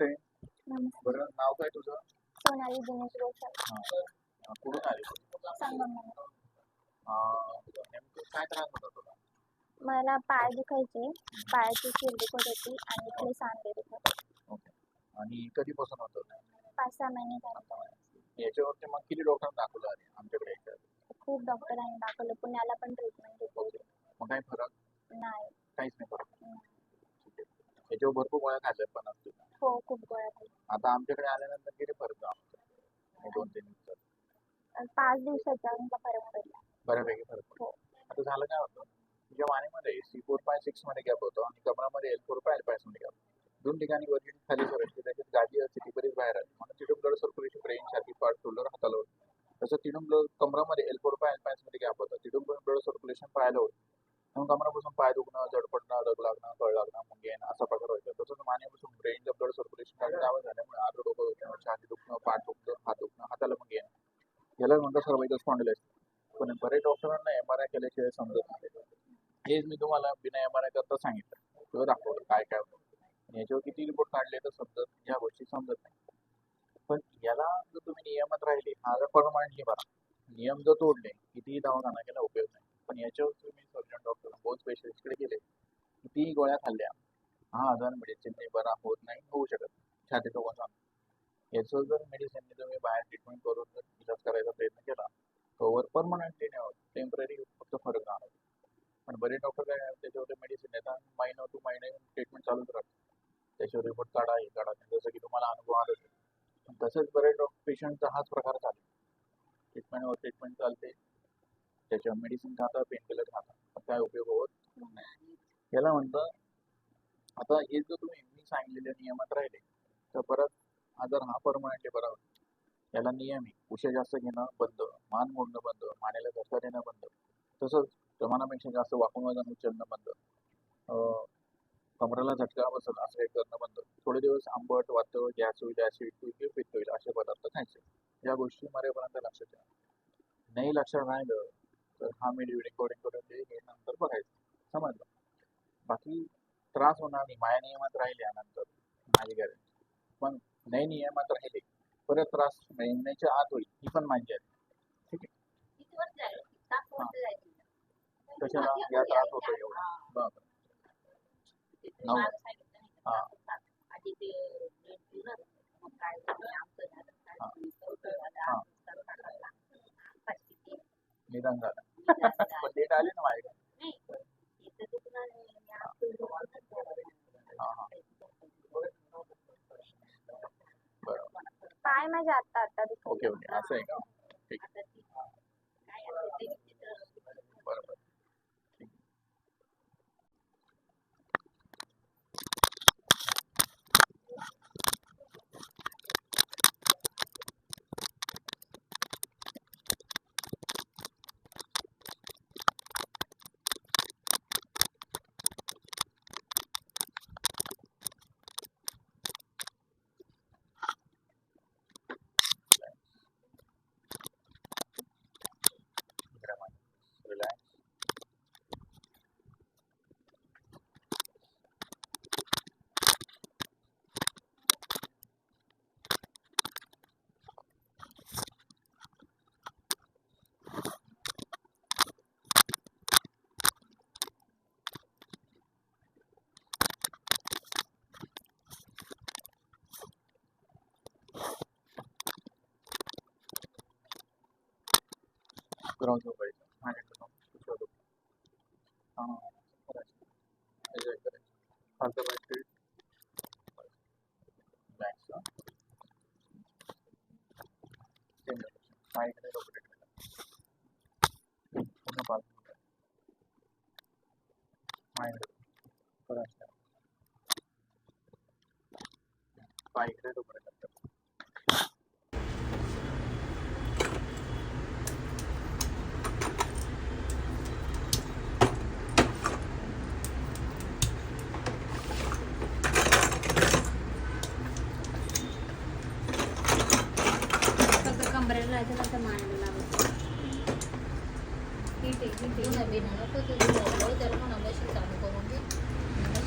नमस्ते. बरं नाव काय तुझं? सोनाली दिनेश हा. कुठून आली तू? संगमनेर अं, नेमकं काय त्रास होता तुला? मला पाय दुखायचे. पायाची शिर दुखत होती आणि इथले सांधे दुखत होते. ओके. आणि कधीपासून होतं? पाच सहा महिने झाले. याच्यावरती मग किती डॉक्टर दाखवलं आले आमच्याकडे? खूप डॉक्टरांनी दाखवलं. पुण्याला पण ट्रीटमेंट घेतली मग काही फरक? नाही. काहीच नाही फरक. ठीक आहे. याच्यावर भरपूर गोळ्या खाल्ल्या पण असतील. हो खूप गोळ्या खाल्ल्या. आता आमच्याकडे आल्यानंतर किती फरक दोन तीन दिवसात. आणि पाच दिवसाचा आमचा फरक पडला. बऱ्यापैकी फरक हो. आता झालं काय होतं? तुझ्या मानेमध्ये सी फोर पाय सिक्समध्ये गॅप होतो आणि कमरामध्ये एल फोर पाय एलमध्ये गॅप दोन ठिकाणी वरती खाली करायची त्याच्यात गाठी असते ती बरीच बाहेर आली म्हणून तिथून ब्लड सर्क्युलेशन ब्रेन छाती पाठ शोल्डर हाताला होतं. तसं तिथून ब्लड कमरामध्ये एल फोर पाय एल पायमध्ये गॅप होतं. तिथून पण ब्लड सर्क्युलेशन पाहायला होतं. म्हणून कमरापासून पाय दुखणं जड पडणं रग लागणं कळ लागणं मुंगे येणं असा प्रकार व्हायचा तसंच मानेपासून ब्रेनचं ब्लड सर्क्युलेशन कमी दावा झाल्यामुळे आलं डोकं दुखणं छाती दुखणं पाठ दुखणं हात दुखणं हाताला मुंगे येणं याला म्हणतात सर्वाइकल स्पॉन्डिलायसिस पण बरेच डॉक्टरांना एम आर आय केल्याशिवाय समजत नाही. हेच मी तुम्हाला बिना एम आर आय करता सांगितलं. किंवा दाखवलं काय काय होतं. याच्यावर किती रिपोर्ट काढले तर समजत ह्या गोष्टी समजत नाही. पण याला जर तुम्ही नियमात राहिले हा जर परमानंटली बरा नियम जर तोडले कितीही दवाखाना केला उपयोग नाही. पण याच्यावर तुम्ही सर्जन डॉक्टर बहुत स्पेशलिस्टकडे गेले कितीही गोळ्या खाल्ल्या हा आजार म्हणजे मेडिसिनने बरा होत नाही होऊ शकत छाती वजन याचं जर मेडिसिनने तुम्ही बाहेर ट्रीटमेंट करून जर इलाज करायचा प्रयत्न केला तोवर परमनंटली नाही होत टेंपररी फक्त फरक राहणार. पण बरे डॉक्टर काय त्याच्यावर मेडिसिन देतात महिना टू महिने ट्रीटमेंट चालूच राहतो. त्याच्यावर रिपोर्ट काढा हे काढा जसं की तुम्हाला अनुभव आला असेल. तसंच बरेच डॉक्टर पेशंटचा हाच प्रकार चालेल ट्रीटमेंटवर ट्रीटमेंट चालते. त्याच्यावर मेडिसिन खाता पेन किलर खाता. काय उपयोग होत नाही. याला म्हणतं आता हे जर तुम्ही मी सांगितलेल्या नियमात राहिले तर परत आजार हा परमनंटली बरा होतो. याला नियम आहे. उशा जास्त घेणं बंद मान मोडणं बंद मानेला धक्का देणं बंद. तसंच प्रमाणापेक्षा जास्त वाकून वाजून उचलणं बंद. कमराला कमरेला झटका बसल असं हे करणं बंद. थोडे दिवस आंबट वातळ गॅस होईल ऍसिड होईल पित्त होईल असे पदार्थ खायचे. या गोष्टी मरेपर्यंत लक्षात ठेवा. नाही लक्षात राहिलं तर हा मी रेकॉर्डिंग करून ते हे नंतर बघायचं. समजलं? बाकी त्रास होणार नाही. माया नियमात राहिल्यानंतर माझी गॅरंटी पण नाही नियमात राहिले परत त्रास महिन्याच्या आत होईल ही पण माझी आहे कशाला या त्रास होतो एवढा बरं नऊ. हा. हा. निदान झालं पण डेट आली ना माझ्याकडे हा हा बरोबर आत्ता आत्ता दुखत ओके ओके. असं आहे का? ग्राउंड झोपायचं माझ्याकडे शोधू हां करायचं एन्जॉय करायचं फालतू बाईक रिलॅक्स सेम साईडने रोटेट करा पूर्ण पाच माइंड करायचं पायकडे रोटेट करतात ठीक आहे ठीक आहे जुनं बिनं नको ते जुनं लावू, त्याला म्हणा मशीन चालू करून